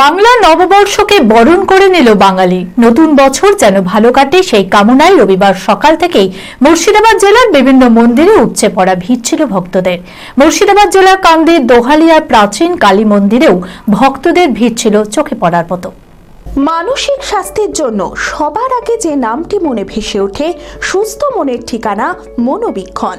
বাংলা নববর্ষকে বরণ করে নিল বাঙালি। নতুন বছর যেন ভালো কাটে সেই কামনায় রবিবার সকাল থেকেই মুর্শিদাবাদ জেলার বিভিন্ন মন্দিরে উপচে পড়া ভিড় ছিল ভক্তদের। মুর্শিদাবাদ জেলার কান্দির দোহালিয়ার প্রাচীন কালী মন্দিরেও ভক্তদের ভিড় ছিল চোখে পড়ার মতো। মানসিক স্বাস্থ্যের জন্য সবার আগে যে নামটি মনে ভেসে ওঠে, সুস্থ মনের ঠিকানা মনোবীক্ষণ।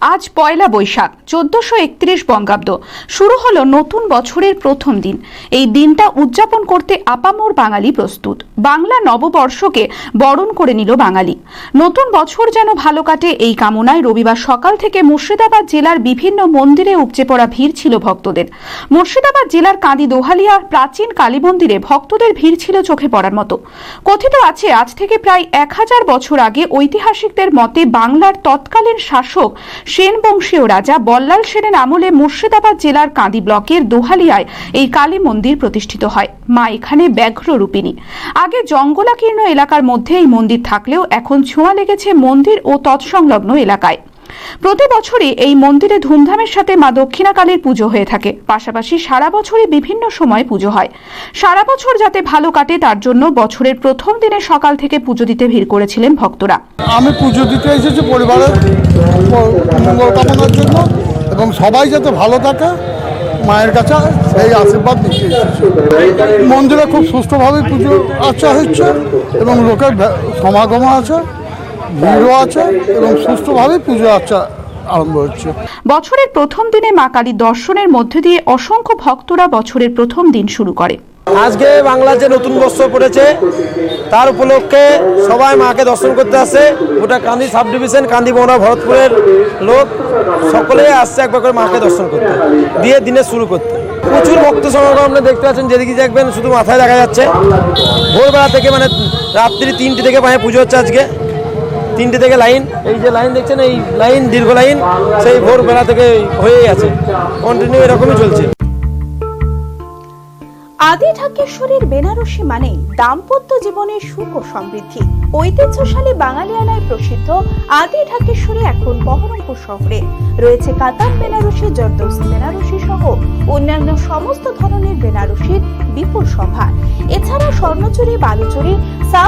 আজ পয়লা বৈশাখ, চোদ্দশো একত্রিশ বঙ্গাব্দ। শুরু হলো নতুন বছরের প্রথম দিন। এই দিনটা উদযাপন করতে আপামোর বাঙালি প্রস্তুত। বাংলা নববর্ষকে বরণ করে নিল বাঙালি। নতুন বছর যেন ভালো কাটে এই কামনায় রবিবার সকাল থেকে মুর্শিদাবাদ জেলার বিভিন্ন মন্দিরে উপচে পড়া ভিড় ছিল ভক্তদের। মুর্শিদাবাদ জেলার কাঁদি দোহালিয়া প্রাচীন কালী মন্দিরে ভক্তদের ভিড় ছিল চোখে পড়ার মতো। কথিত আছে, আজ থেকে প্রায় এক হাজার বছর আগে ঐতিহাসিকদের মতে বাংলার তৎকালীন শাসক সেন বংশীয় রাজা বল্লাল সেনের আমলে মুর্শিদাবাদ জেলার কাঁদি ব্লকের দোহালিয়ায় এই কালী মন্দির প্রতিষ্ঠিত হয়। মা এখানে ব্যাঘ্র রূপিণী। আগে জঙ্গলাকীর্ণ এলাকার মধ্যে এই মন্দির থাকলেও এখন ছোঁয়া লেগেছে মন্দির ও তৎসংলগ্ন এলাকায়। প্রতি বছরই এই মন্দিরে ধুমধামের সাথে মা দক্ষিণাকালীর পুজো হয়ে থাকে। পাশাপাশি সারা বছরই বিভিন্ন সময় পুজো হয়। সারা বছর যাতে ভালো কাটে, তার জন্য বছরের প্রথম দিনে সকাল থেকে পুজো দিতে ভিড় করেছিলেন ভক্তরা। আমি পুজো দিতে এসেছি পরিবারের মঙ্গল কামনার জন্য এবং সবাই যাতে ভালো থাকে, মায়ের কাছে সেই আশীর্বাদ দিতে মন্দিরে খুব সুষ্ঠুভাবে পুজো আর্চা হচ্ছে এবং লোকের সমাগম আছে। ভিড়ও আছে এবং সুষ্ঠুভাবেই পুজো আর্চা আরম্ভ হচ্ছে। বছরের প্রথম দিনে মা কালীর দর্শনের মধ্যে দিয়ে অসংখ্য ভক্তরা বছরের প্রথম দিন শুরু করে। আজকে বাংলার যে নতুন বস্ত্র পড়েছে তার উপলক্ষে সবাই মাকে দর্শন করতে আসে। গোটা কান্দি সাব ডিভিশন কান্দি বনরা ভরতপুরের লোক সকলেই আসছে একবার করে মাকে দর্শন করতে। দিয়ে দিনে শুরু করতে। প্রচুর ভক্ত সমাগম আপনি দেখতে পাচ্ছেন যেদিকে দেখবেন শুধু মাথায় দেখা যাচ্ছে। ভোরবেলা থেকে মানে রাত্রি তিনটে থেকে মায়ের পুজো হচ্ছে আজকে। তিনটে থেকে লাইন, এই যে লাইন দেখছেন, এই লাইন, দীর্ঘ লাইন, সেই ভোরবেলা থেকে হয়েই আছে। কন্টিনিউ এরকমই চলছে। আদি ঢাকেশ্বরীর বেনারসি মানে দাম্পত্য জীবনের সুখ ও সমৃদ্ধি। ঐতিহ্যশালী বাঙালিয়ানায় প্রসিদ্ধ আদি ঢাকেশ্বরী এখন বহরমপুর শহরে। রয়েছে কাতার বেনারসি জর্দৌসি বেনারসি সহ অন্যান্য সমস্ত ধরনের বেনারসির বিপুল সভা। এছাড়া স্বর্ণচুরি, বালুচুরি ইন্ডিয়ান